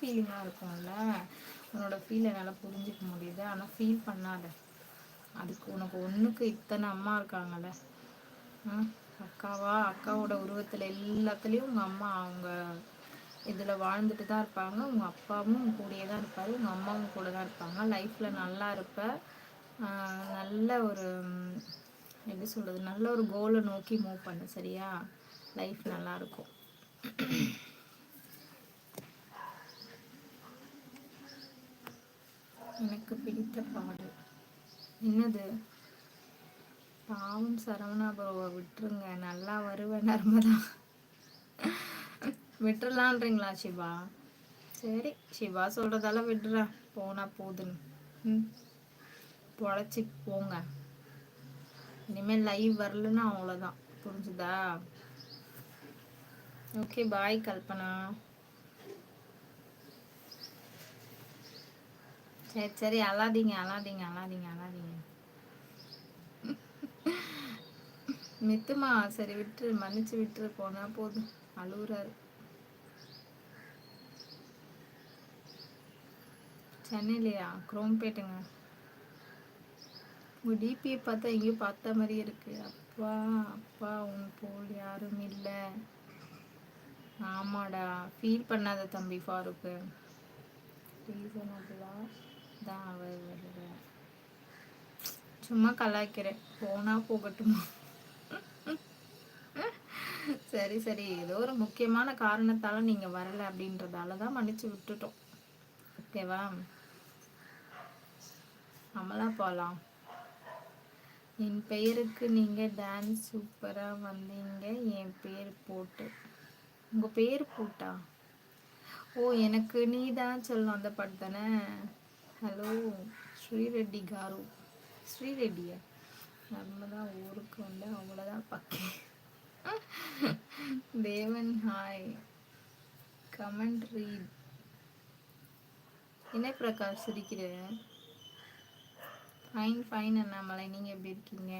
ஃபீலிங்காக இருக்கும்ல? உன்னோட ஃபீல் என்னால் புரிஞ்சிக்க முடியுது. ஆனால் ஃபீல் பண்ணாத. அதுக்கு உனக்கு ஒன்றுக்கு இத்தனை அம்மா இருக்காங்கல்ல? அக்காவா? அக்காவோட உருவத்தில் எல்லாத்துலேயும் உங்கள் அம்மா அவங்க இதில் வாழ்ந்துட்டு தான் இருப்பாங்க. உங்கள் அப்பாவும் கூடயே தான் இருப்பார். உங்கள் அம்மாவும் கூட தான் இருப்பாங்க. லைஃப்பில் நல்லா இருப்ப நல்ல ஒரு எப்படி சொல்கிறது நல்ல ஒரு கோலை நோக்கி மூவ் பண்ணு சரியா? லைஃப் நல்லாயிருக்கும் எனக்கு பாடு என்னது? பாவம் சரவணா ப்ரோவை விட்டுருங்க. நல்லா வருவேன் நர்மதா. விட்டுறலான்றீங்களா சிவா? சரி சிவா சொல்கிறதால விட்டுறேன் போனால் போதுன்னு ம். பொழைச்சி போங்க. இனிமேல் லைவ் வரலன்னா அவ்வளோதான் புரிஞ்சுதா? Okay bye Kalpana. சரி சரி அழாதீங்க அழாதீங்க அழாதீங்க அழாதீங்க. மித்துமா சரி விட்டுரு மன்னிச்சு விட்டுரு போனா போதும். அழுகுறாரு சென்னையிலையா? குரோம்பேட்டுங்க உங்கள் டிபியை பார்த்தா எங்கேயும் பார்த்த மாதிரி இருக்கு. அப்பா அப்பா உன் போல் யாரும் இல்லை. ஆமாடா ஃபீல் பண்ணாத தம்பி ஃபாருக்கு ரீசன் அதுதான் தான் அவர் வருவேன் சும்மா கலாய்க்கிறேன். போனா போகட்டுமா? சரி சரி. ஏதோ ஒரு முக்கியமான காரணத்தால நீங்க வரல அப்படின்றதால தான் மன்னிச்சு விட்டுட்டோம். ஓகேவா? அமலா போகலாம் என் பெயருக்கு நீங்கள் டான்ஸ் சூப்பராக வந்தீங்க. என் பேர் போட்டு. உங்கள் பேர் போட்டா? ஓ எனக்கு நீ தான் சொல்லணும் அந்த பாட்டு தானே? ஹலோ ஸ்ரீரெட்டி காரு. ஸ்ரீரெட்டியா? நம்ம தான் ஊருக்கு வந்து அவங்களதான் பக்கே. தேவன் ஹாய் கமெண்ட் ரீட். என்ன பிரகாஷ் சிரிக்கிறேன் ஃபைன் ஃபைன் அண்ணாமலை நீங்கள் எப்படி இருக்கீங்க?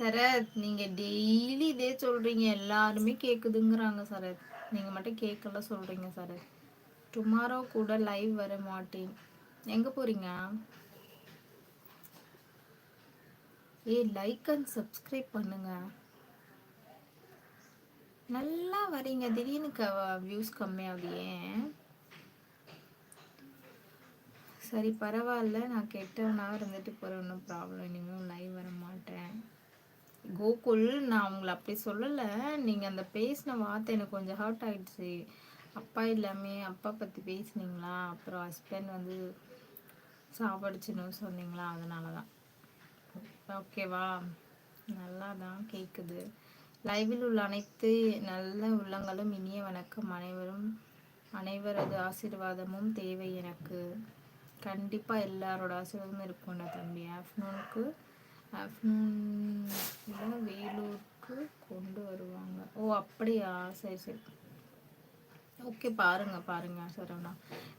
சரத் நீங்கள் டெய்லி இதே சொல்கிறீங்க எல்லாருமே கேட்குதுங்கிறாங்க சரத். நீங்கள் மட்டும் கேட்கல சொல்கிறீங்க சரத். டுமாரோ கூட லைவ் வர மாட்டேன். எங்கே போகிறீங்க ஏ லைக் அண்ட் சப்ஸ்கிரைப் பண்ணுங்க. நல்லா வரீங்க. திடீர்னு க வியூஸ் கம்மியாகுது. ஏன் சரி பரவாயில்ல. நான் கெட்டவனாக இருந்துட்டு போகிறேன் ஒன்றும் ப்ராப்ளம் இனிமேல் லைவ் வர மாட்டேன். கோகுல் நான் உங்களை அப்படி சொல்லலை. நீங்கள் அந்த பேசின வார்த்தை எனக்கு கொஞ்சம் ஹர்ட் ஆகிடுச்சு அப்பா எல்லாமே அப்பா பற்றி பேசுனீங்களா? அப்புறம் ஹஸ்பண்ட் வந்து சாப்பிடுச்சுன்னு சொன்னீங்களா? அதனால தான் ஓகேவா? நல்லா தான் கேட்குது லைவில் உள்ள அனைத்து நல்ல உள்ளங்களும் இனிய வணக்கம் அனைவரும். அனைவரது ஆசீர்வாதமும் தேவை எனக்கு. கண்டிப்பாக எல்லாரோட ஆசீர்வாதமும் இருக்கும்டா தம்பி. ஆஃப்டர்நூனுக்கு ஆஃப்டர்நூனில் வேலூருக்கு கொண்டு வருவாங்க. ஓ அப்படியா? சரி சரி. ஓகே பாருங்க பாருங்க சரவணா.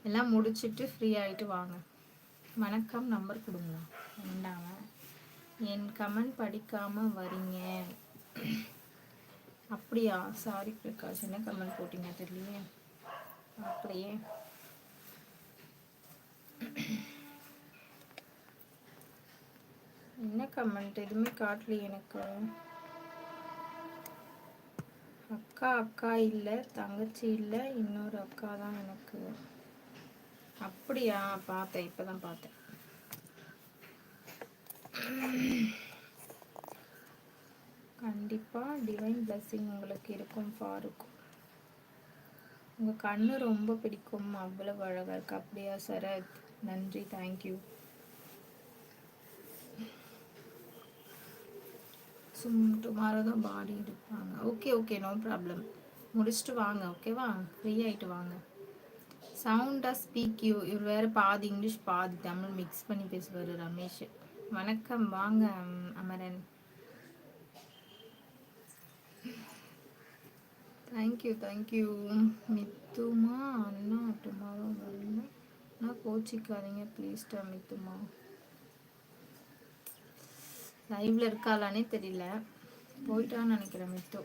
எல்லாம் முடிச்சுட்டு ஃப்ரீ ஆகிட்டு வாங்க. வணக்கம் நம்பர் கொடுங்க வேண்டாங்க. என் கமெண்ட் படிக்காமல் வரீங்க. அப்படியா? சாரி பிரகாஷ் என்ன கமெண்ட் போட்டீங்க தெரியலையே. அப்படியே. என்ன கமெண்ட் எதுவுமே காட்டலையே எனக்கு. அக்கா அக்கா இல்லை தங்கச்சி இல்லை இன்னொரு அக்கா தான் எனக்கு. அப்படியா? பார்த்தேன் இப்போ தான் பார்த்தேன். கண்டிப்பாக டிவைன் பிளஸ்ஸிங் உங்களுக்கு இருக்கும் ஃபாருக்கும் உங்கள் கண்ணு ரொம்ப பிடிக்கும் அவ்வளவு அழகாக இருக்குது அப்படியா சரத்? நன்றி தேங்க்யூ சும் டுமாரோ தான் பாடி எடுப்பாங்க. ஓகே ஓகே நோ ப்ராப்ளம் முடிச்சுட்டு வாங்க ஓகேவா ஃப்ரீ ஆகிட்டு வாங்க. சவுண்டாக ஸ்பீக் யூ இவர் வேறு பாதி இங்கிலீஷ் பாதி தமிழ் மிக்ஸ் பண்ணி பேசுவார் ரமேஷ். வணக்கம் வாங்க Amaran. Thank you thank you மித்துமா அண்ணா டுமாரோ வரணும் நான் கோச்சிக்காதீங்க ப்ளீஸ்டா மித்துமா. லைவ்ல இருக்காளானே தெரியல. போயிட்டான்னு நினைக்கிறேன் மித்து.